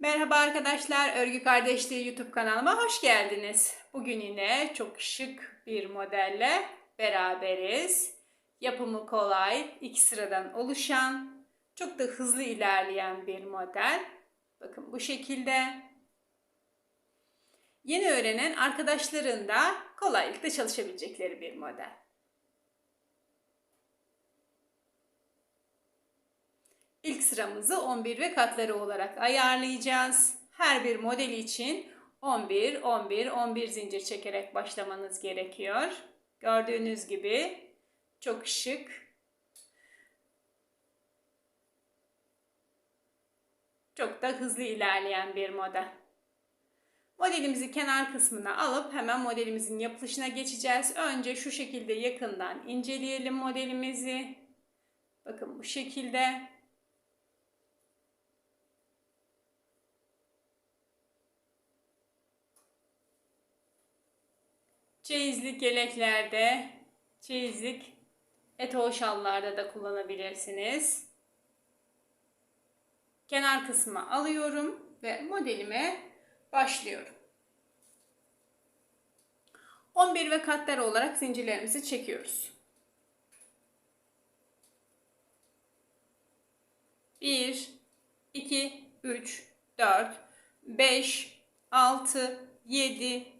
Merhaba arkadaşlar, Örgü Kardeşliği YouTube kanalıma hoş geldiniz. Bugün yine çok şık bir modelle beraberiz. Yapımı kolay, iki sıradan oluşan, çok da hızlı ilerleyen bir model. Bakın bu şekilde. Yeni öğrenen arkadaşların da kolaylıkla çalışabilecekleri bir model. İlk sıramızı 11 ve katları olarak ayarlayacağız. Her bir model için 11, 11, 11 zincir çekerek başlamanız gerekiyor. Gördüğünüz gibi çok şık. Çok da hızlı ilerleyen bir model. Modelimizi kenar kısmına alıp hemen modelimizin yapılışına geçeceğiz. Önce şu şekilde yakından inceleyelim modelimizi. Bakın bu şekilde. Çeyizlik yeleklerde, çeyizlik etol şallarda da kullanabilirsiniz. Kenar kısmı alıyorum ve modelime başlıyorum. 11 ve katlar olarak zincirlerimizi çekiyoruz. 1 2 3 4 5 6 7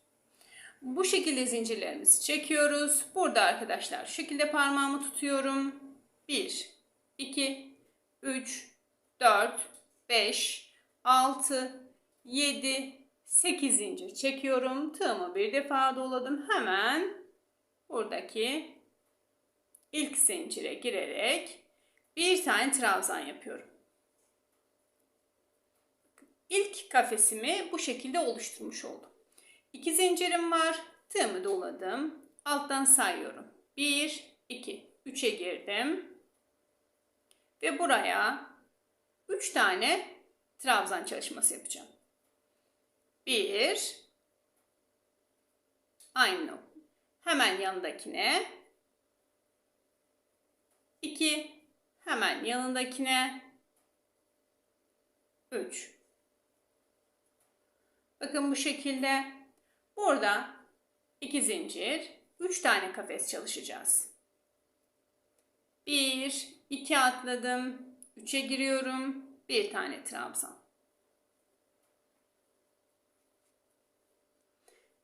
bu şekilde zincirlerimizi çekiyoruz. Burada arkadaşlar şu şekilde parmağımı tutuyorum. 1, 2, 3, 4, 5, 6, 7, 8 zincir çekiyorum. Tığımı bir defa doladım. Hemen buradaki ilk zincire girerek bir tane trabzan yapıyorum. İlk kafesimi bu şekilde oluşturmuş oldum. İki zincirim var. Tığımı doladım. Alttan sayıyorum. 1, 2, 3'e girdim. Ve buraya 3 tane trabzan çalışması yapacağım. 1 aynı hemen yanındakine 2 hemen yanındakine 3 Bakın bu şekilde Burada iki zincir, üç tane kafes çalışacağız. Bir, iki atladım, üçe giriyorum, bir tane trabzan.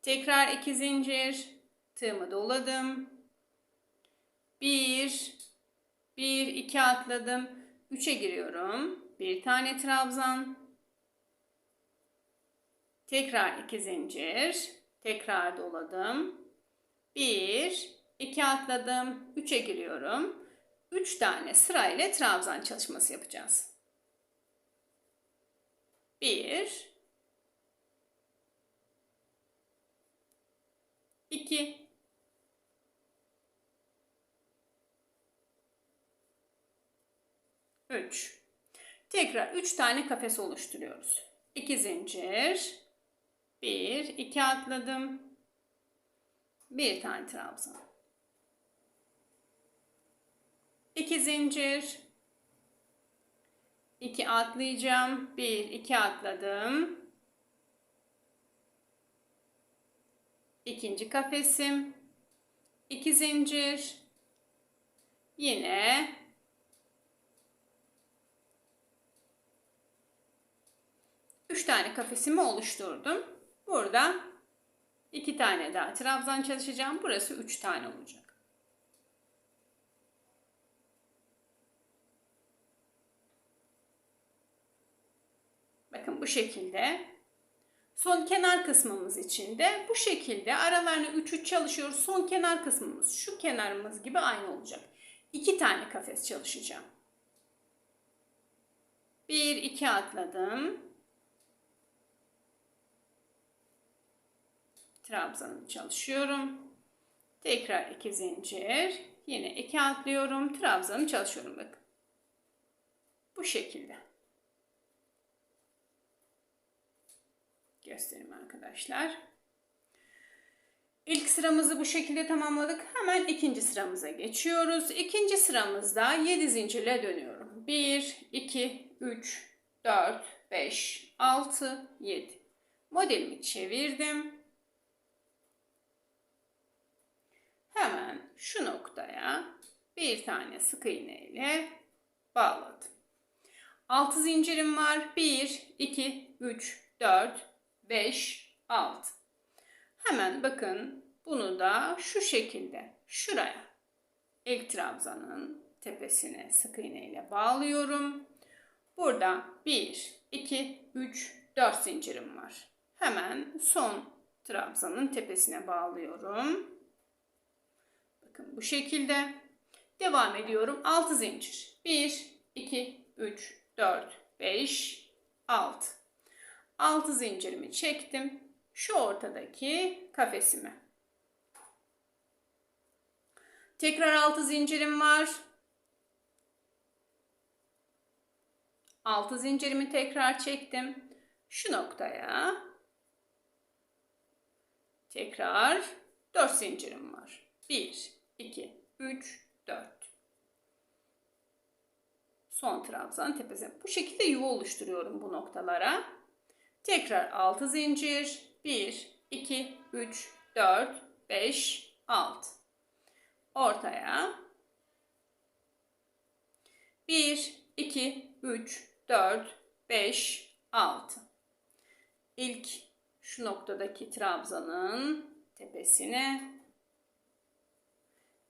Tekrar iki zincir, tığımı doladım. Bir, bir, iki atladım, üçe giriyorum, bir tane trabzan. Tekrar iki zincir, Tekrar doladım. 1, 2 atladım. 3'e giriyorum. 3 tane sırayla trabzan çalışması yapacağız. 1 2 3 Tekrar 3 tane kafes oluşturuyoruz. 2 zincir 1, 2 atladım. Bir tane trabzan. 2 zincir. 2 atlayacağım. 1, 2 atladım. İkinci kafesim. 2 zincir. Yine üç tane kafesimi oluşturdum. Burada iki tane daha trabzan çalışacağım. Burası üç tane olacak. Bakın bu şekilde. Son kenar kısmımız için de bu şekilde aralarını 3 3 çalışıyoruz. Son kenar kısmımız şu kenarımız gibi aynı olacak. 2 tane kafes çalışacağım. 1 2 atladım. Trabzanımı çalışıyorum. Tekrar iki zincir. Yine iki atlıyorum. Trabzanı çalışıyorum bakın. Bu şekilde. Göstereyim arkadaşlar. İlk sıramızı bu şekilde tamamladık. Hemen ikinci sıramıza geçiyoruz. İkinci sıramızda 7 zincirle dönüyorum. 1, 2, 3, 4, 5, 6, 7. Modelimi çevirdim. Hemen şu noktaya bir tane sık iğne ile bağladım. 6 zincirim var. 1, 2, 3, 4, 5, 6. Hemen bakın bunu da şu şekilde şuraya ilk trabzanın tepesine sık iğne ile bağlıyorum. Burada 1, 2, 3, 4 zincirim var. Hemen son trabzanın tepesine bağlıyorum. Bakın bu şekilde. Devam ediyorum. 6 zincir. 1, 2, 3, 4, 5, 6. 6 zincirimi çektim. Şu ortadaki kafesime. Tekrar 6 zincirim var. 6 zincirimi tekrar çektim. Şu noktaya tekrar 4 zincirim var. 1 2 3 4 Son trabzan tepesine. Bu şekilde yuva oluşturuyorum bu noktalara. Tekrar 6 zincir. 1 2 3 4 5 6 Ortaya 1 2 3 4 5 6 İlk şu noktadaki trabzanın tepesine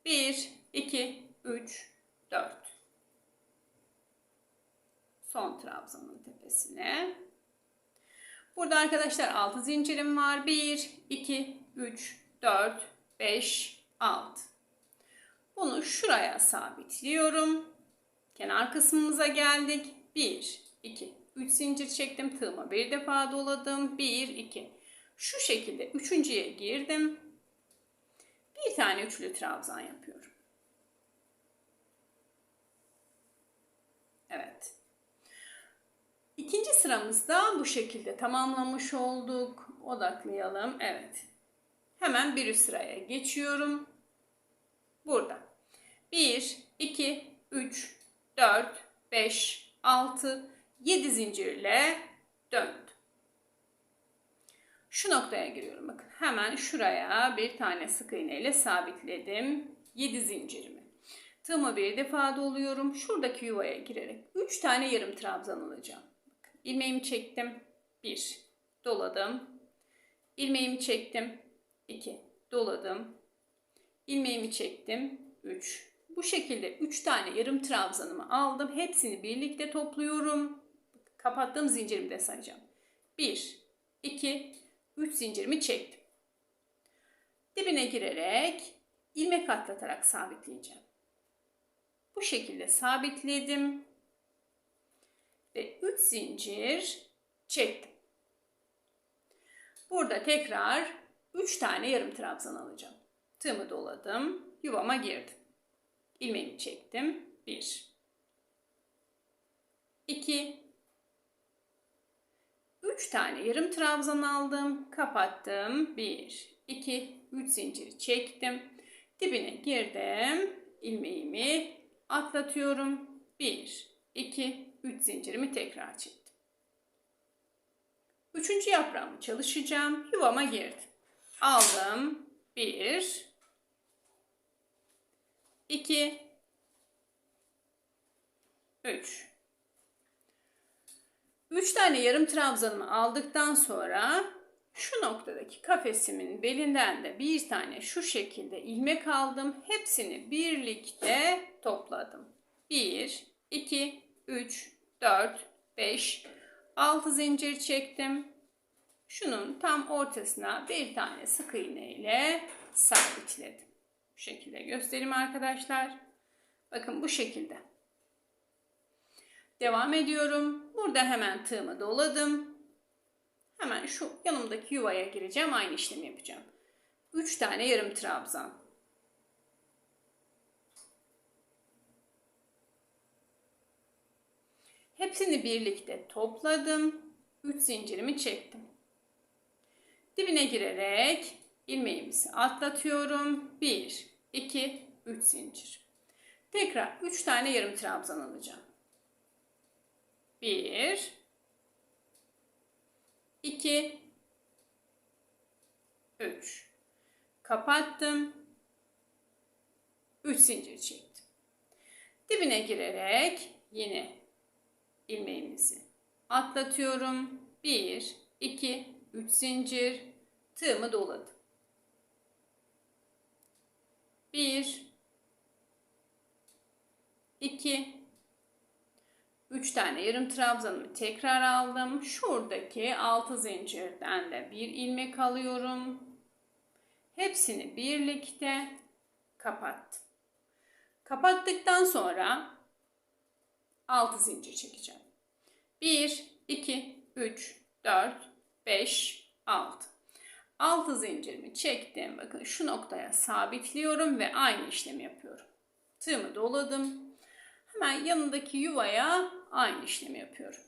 1 2 3 4 son trabzanın tepesine Burada arkadaşlar 6 zincirim var. 1 2 3 4 5 6 Bunu şuraya sabitliyorum. Kenar kısmımıza geldik. 1 2 3 zincir çektim. Tığıma bir defa doladım. 1 2 Şu şekilde üçüncüye girdim. Bir tane üçlü trabzan yapıyorum. Evet. İkinci sıramızda bu şekilde tamamlamış olduk. Odaklayalım. Evet. Hemen bir üst sıraya geçiyorum. Burada. 1, 2, 3, 4, 5, 6, 7 zincirle döndüm. Şu noktaya giriyorum. Bakın hemen şuraya bir tane sık iğne ile sabitledim. 7 zincirimi. Tığıma bir defa doluyorum. Şuradaki yuvaya girerek 3 tane yarım trabzan alacağım. İlmeğimi çektim. 1. Doladım. İlmeğimi çektim. 2. Doladım. İlmeğimi çektim. 3. Bu şekilde 3 tane yarım trabzanımı aldım. Hepsini birlikte topluyorum. Kapattığım zincirimi de sayacağım. 1, 2, 3 zincirimi çektim. Dibine girerek ilmek atlatarak sabitleyeceğim. Bu şekilde sabitledim ve 3 zincir çektim. Burada tekrar 3 tane yarım trabzan alacağım. Tığımı doladım, yuvama girdim. İlmeğimi çektim. 1 2 3 tane yarım trabzan aldım, kapattım. 1 2 3 zincir çektim. Dibine girdim. ilmeğimi atlatıyorum. 1 2 3 zincirimi tekrar çektim. Üçüncü yaprağımı çalışacağım. Yuvama girdim. Aldım. 1 2 3 3 tane yarım trabzanımı aldıktan sonra şu noktadaki kafesimin belinden de bir tane şu şekilde ilmek aldım. Hepsini birlikte topladım. 1 2 3 4, 5, 6 zincir çektim. Şunun tam ortasına bir tane sık iğne ile sabitledim. Bu şekilde göstereyim arkadaşlar. Bakın bu şekilde. Devam ediyorum. Burada hemen tığımı doladım. Hemen şu yanımdaki yuvaya gireceğim. Aynı işlemi yapacağım. 3 tane yarım trabzan. Hepsini birlikte topladım. 3 zincirimi çektim. Dibine girerek ilmeğimizi atlatıyorum. 1, 2, 3 zincir. Tekrar 3 tane yarım trabzan alacağım. 1 2 3 kapattım. 3 zincir çektim. Dibine girerek yine ilmeğimizi atlatıyorum. 1 2 3 zincir tığımı doladım. 1 2 3 tane yarım trabzanımı tekrar aldım. Şuradaki 6 zincirden de bir ilmek alıyorum. Hepsini birlikte kapattım. Kapattıktan sonra 6 zincir çekeceğim. 1 2 3 4 5 6 6 zincirimi çektim. Bakın şu noktaya sabitliyorum ve aynı işlemi yapıyorum. Tığımı doladım. Hemen yanındaki yuvaya aynı işlemi yapıyorum.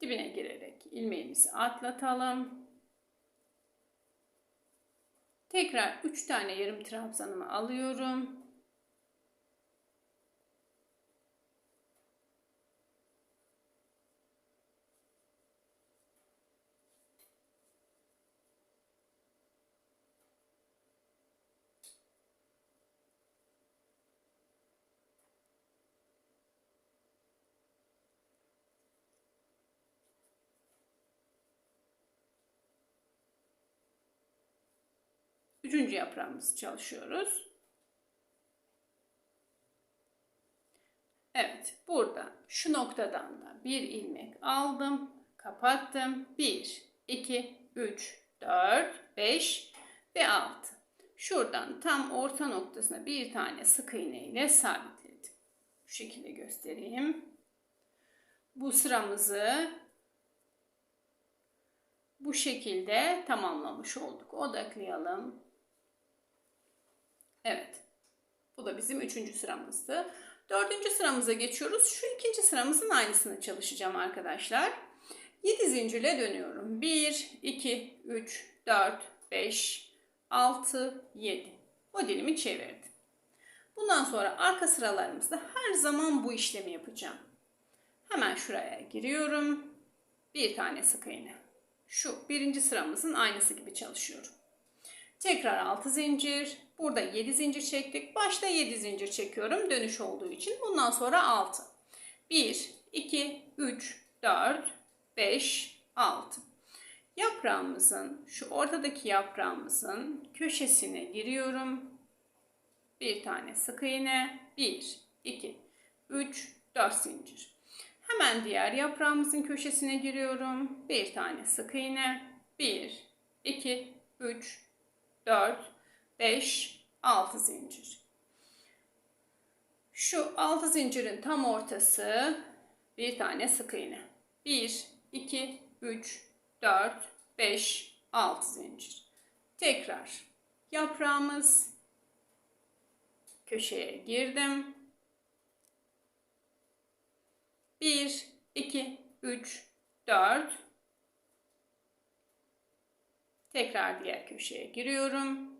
Dibine girerek ilmeğimizi atlatalım. Tekrar 3 tane yarım trabzanımı alıyorum. Üçüncü yaprağımızı çalışıyoruz. Evet, burada şu noktadan da bir ilmek aldım, kapattım. 1, 2, 3, 4, 5 ve 6. Şuradan tam orta noktasına bir tane sık iğne ile sabitledim. Şu şekilde göstereyim. Bu sıramızı bu şekilde tamamlamış olduk. Odaklayalım. Evet. Bu da bizim üçüncü sıramızdı. Dördüncü sıramıza geçiyoruz. Şu ikinci sıramızın aynısını çalışacağım arkadaşlar. 7 zincirle dönüyorum. 1, 2, 3, 4, 5, 6, 7. Modelimi çevirdim. Bundan sonra arka sıralarımızda her zaman bu işlemi yapacağım. Hemen şuraya giriyorum. Bir tane sık iğne. Şu birinci sıramızın aynısı gibi çalışıyorum. Tekrar 6 zincir. Burada 7 zincir çektik. Başta 7 zincir çekiyorum dönüş olduğu için. Bundan sonra 6. 1, 2, 3, 4, 5, 6. Yaprağımızın, şu ortadaki yaprağımızın köşesine giriyorum. Bir tane sık iğne. 1, 2, 3, 4 zincir. Hemen diğer yaprağımızın köşesine giriyorum. Bir tane sık iğne. 1, 2, 3, 4, 5, 6 zincir. Şu 6 zincirin tam ortası bir tane sık iğne. 1, 2, 3, 4, 5, 6 zincir. Tekrar yaprağımız köşeye girdim. 1, 2, 3, 4. Tekrar diğer köşeye giriyorum.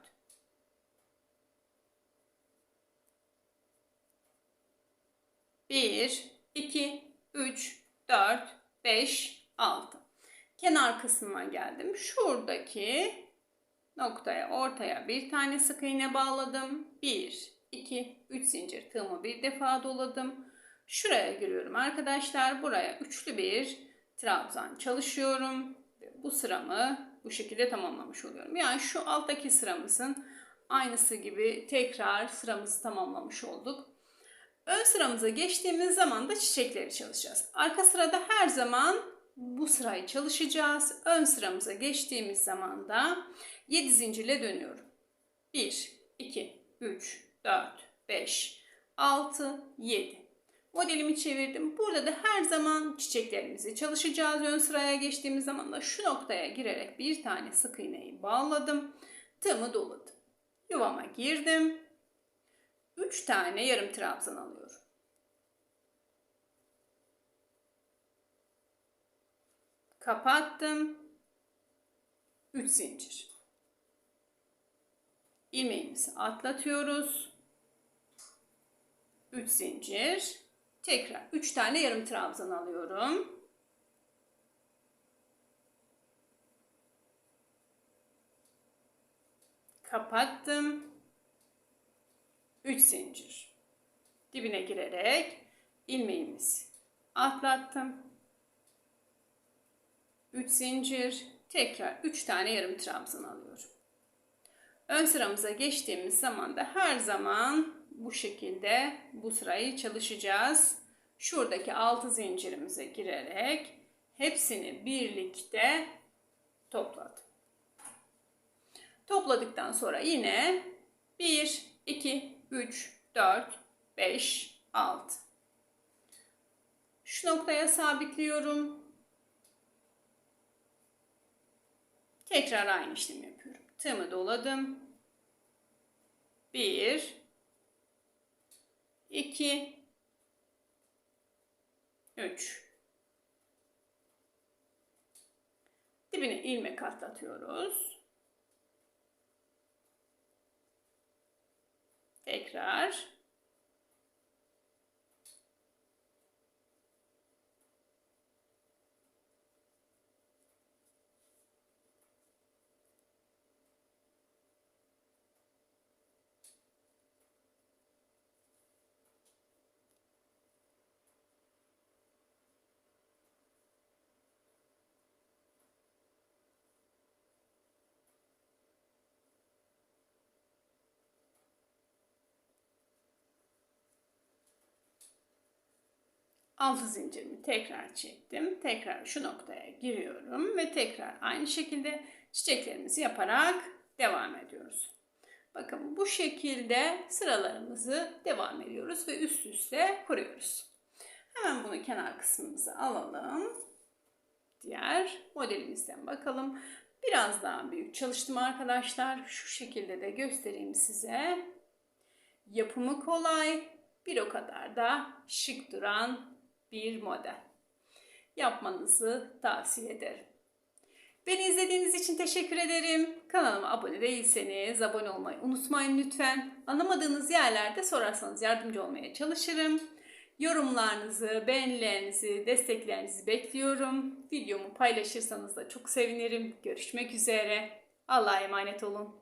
Bir, iki, üç, dört, beş, altı. Kenar kısmına geldim. Şuradaki noktaya ortaya bir tane sık iğne bağladım. 1, 2, 3 zincir tığımı bir defa doladım. Şuraya giriyorum arkadaşlar. Buraya üçlü bir trabzan çalışıyorum. Bu sıramı bu şekilde tamamlamış oluyorum. Yani şu alttaki sıramızın aynısı gibi tekrar sıramızı tamamlamış olduk. Ön sıramıza geçtiğimiz zaman da çiçekleri çalışacağız. Arka sırada her zaman bu sırayı çalışacağız. Ön sıramıza geçtiğimiz zaman da 7 zincirle dönüyorum. 1, 2, 3, 4, 5, 6, 7. Modelimi çevirdim. Burada da her zaman çiçeklerimizi çalışacağız. Ön sıraya geçtiğimiz zaman da şu noktaya girerek bir tane sık iğneyi bağladım. Tığımı doladım. Yuvama girdim. 3 tane yarım trabzan alıyorum. Kapattım. 3 zincir. İlmeğimizi atlatıyoruz. 3 zincir. Tekrar 3 tane yarım trabzan alıyorum. Kapattım. 3 zincir. Dibine girerek ilmeğimizi atlattım. 3 zincir. Tekrar 3 tane yarım trabzan alıyorum. Ön sıramıza geçtiğimiz zaman da her zaman bu şekilde bu sırayı çalışacağız. Şuradaki 6 zincirimize girerek hepsini birlikte topladım. Topladıktan sonra yine 1, 2, 3, 4, 5, 6. Şu noktaya sabitliyorum. Tekrar aynı işlemi yapıyorum. Tığımı doladım. 1 2 3 Dibine ilmek atlatıyoruz. Tekrar Altı zincirimi tekrar çektim. Tekrar şu noktaya giriyorum ve tekrar aynı şekilde çiçeklerimizi yaparak devam ediyoruz. Bakın bu şekilde sıralarımızı devam ediyoruz ve üst üste kuruyoruz. Hemen bunu kenar kısmımıza alalım. Diğer modelimizden bakalım. Biraz daha büyük çalıştım arkadaşlar. Şu şekilde de göstereyim size. Yapımı kolay, bir o kadar da şık duran bir model. Yapmanızı tavsiye ederim. Beni izlediğiniz için teşekkür ederim. Kanalıma abone değilseniz abone olmayı unutmayın lütfen. Anlamadığınız yerlerde sorarsanız yardımcı olmaya çalışırım. Yorumlarınızı, beğenilerinizi, desteklerinizi bekliyorum. Videomu paylaşırsanız da çok sevinirim. Görüşmek üzere. Allah'a emanet olun.